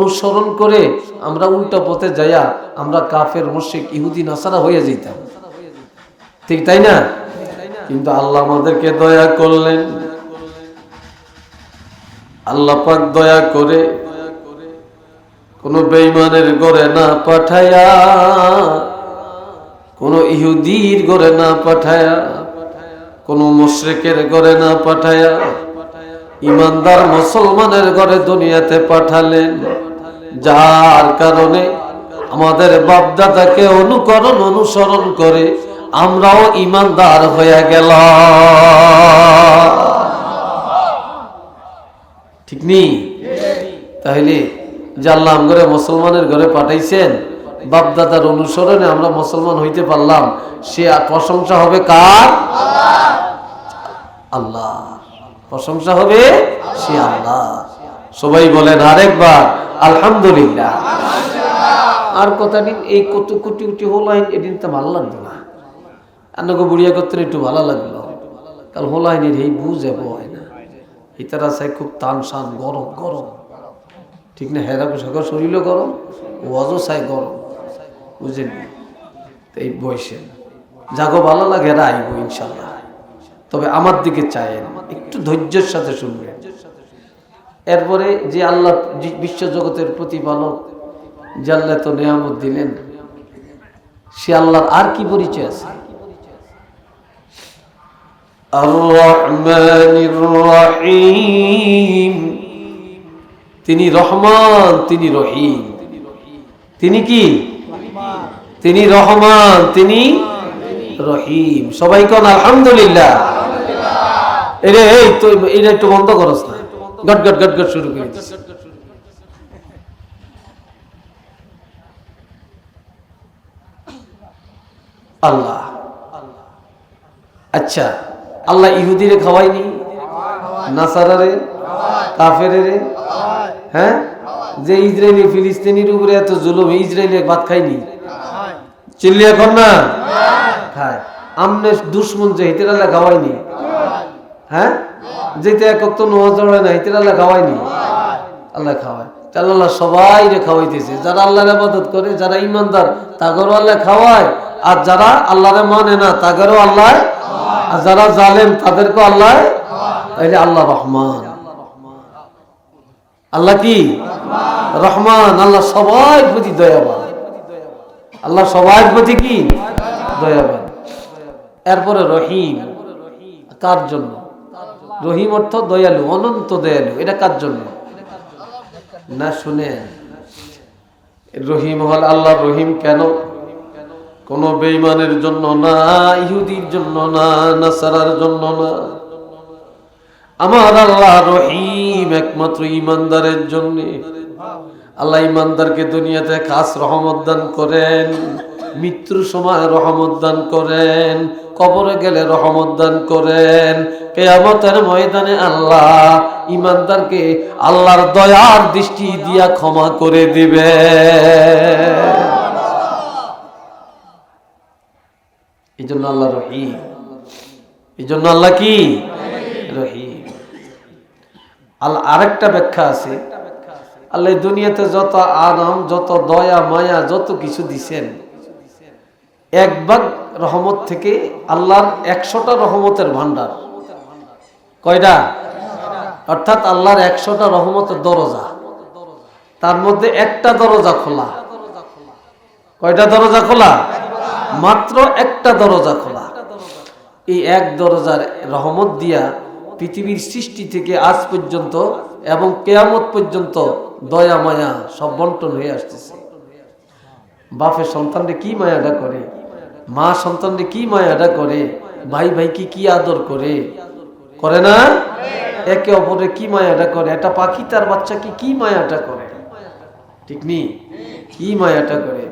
অনুসরণ করে আমরা উল্টো পথে যাইয়া আমরা কাফের, মুশরিক, ইহুদি, নাসারা হয়ে যেতাম ঠিক তাই না? কিন্তু আল্লাহ আমাদেরকে দয়া করলেন। আল্লাহ পাক দয়া করে কোন বেইমানের গড়ে না পাঠায়া, কোন ইহুদির গড়ে না পাঠায়া, কোন মুশরিকের গড়ে না পাঠায়া ইমানদার মুসলমানের ঘরে দুনিয়াতে পাঠালেন। যার কারণে আমাদের বাপদাদাকে অনুকরণ অনুসরণ করে আমরাও ইমানদার হয়ে গেল ঠিক নেই তাহলে যে আল্লাহ মুসলমানের ঘরে পাঠাইছেন, বাপদাদার অনুসরণে আমরা মুসলমান হইতে পারলাম, সে প্রশংসা হবে কার? আল্লাহ। প্রশংসা হবে সে আল্লাহ। সবাই বলেন আরেকবার, আলহামদুলিল্লাহ। আর কথা দিন, এই কত কোটি কোটি হোলাইন এদিন তো ভালো লাগল না। আন্নকে বুড়িয়া করতে একটু ভালো লাগল। কাল হোলাইনের এই বুঝে হয় না। ইতারা চাই খুব টান শান, গরম গরম। ঠিক না? হেরা পোশাক শরীরও গরম, ওয়াজও চাই গরম। বুঝেন এই বয়সে। যাগো ভালো লাগে এরা আইব ইনশাল্লাহ। তবে আমার দিকে চায়েন একটু ধৈর্যের সাথে শুনবেন। এরপরে যে আল্লাহ বিশ্বজগতের প্রতিপালক যে আল্লাহ তো নিয়ামত দিলেন সে আল্লাহর আর কি পরিচয় আছে? তিনি রহমান তিনি রহিম। তিনি কি? তিনি রহমান তিনি রহিম। সবাই কোন, আলহামদুলিল্লাহ। এটা একটু বন্ধ করস না। গট গট গট গট শুরু করে আল্লাহ। আচ্ছা আল্লাহ ইহুদিরে খাওয়াইনি নাসারারে? হ্যাঁ? যে ইসরায়েলি, ফিলিস্তিনির উপরে এত জুলুম ইসরায়েলি ভাত খাইনি চিল্লি এখন না? খায়। আমনে দুশ্মন যে হিতেরালা খাওয়াইনি হ্যাঁ? যেতে একক তো নোয়া চড়ে না হিতেরালা খাওয়াইনি আল্লাহ খাওয়ায়। তাহলে আল্লাহ সবাই রে খাওয়াইতেছে। যারা আল্লাহর আবাদত করে যারা ইমানদার তাগরও আল্লাহ খাওয়ায়। আর যারা আল্লাহরে মানে না তাগরও আল্লাহ আর যারা জালেম তাদেরকেও আল্লাহ তাইলে আল্লাহ রহমান। আল্লাহ কি? রহমান। আল্লাহ সবাই প্রতি দয়াবান। আল্লাহ সবার প্রতি কি? দয়াবান। এরপরে রহিম। কার জন্য? রহিম অর্থ দয়ালু, অনন্ত দয়ালু। এটা কার জন্য? না শুনে। রহিম হল আল্লাহ রহিম কেন? কোন বেইমানের জন্য না, ইহুদির জন্য না, নাসারার জন্য না। আমার আল্লাহ রহিম একমাত্র ইমানদারের জন্য। আল্লাহ ইমানদারকে দুনিয়াতে খাস রহমত দান করেন, মৃত্যুর সময় রহমত দান করেন, কবরে গেলে রহমত দান করেন। কেয়ামতের ময়দানে আল্লাহ ইমানদারকে আল্লাহর দয়ার দৃষ্টি দিয়া ক্ষমা করে দিবে। এই জন্য আল্লাহ রহিম। এই জন্য আল্লাহ কি? রহিম। আল্লাহ আরেকটা ব্যাখ্যা আছে। আল্লাহ দুনিয়াতে যত আরাম, যত দয়া, মায়া, যত কিছু দিছেন, এক ভাগ রহমত থেকে আল্লাহর একশোটা রহমতের ভান্ডার কয়টা? অর্থাৎ আল্লাহর একশোটা রহমতের দরজা। তার মধ্যে একটা দরজা খোলা। কয়টা দরজা খোলা? মাত্র একটা দরজা খোলা। এই এক দরজার রহমত দিয়া পৃথিবীর সৃষ্টি থেকে আজ পর্যন্ত এবং কেয়ামত পর্যন্ত দয়া, মায়া, সব বন্টন হয়ে আসতেছে। বাপের সন্তানরে কি মায়াটা করে? মা সন্তানরে কি মায়াটা করে? ভাই ভাইকে কি আদর করে? করে না? একে অপরে কি মায়াটা করে? একটা পাখি তার বাচ্চাকে কি মায়াটা করে? ঠিক নি? কি মায়াটা করে?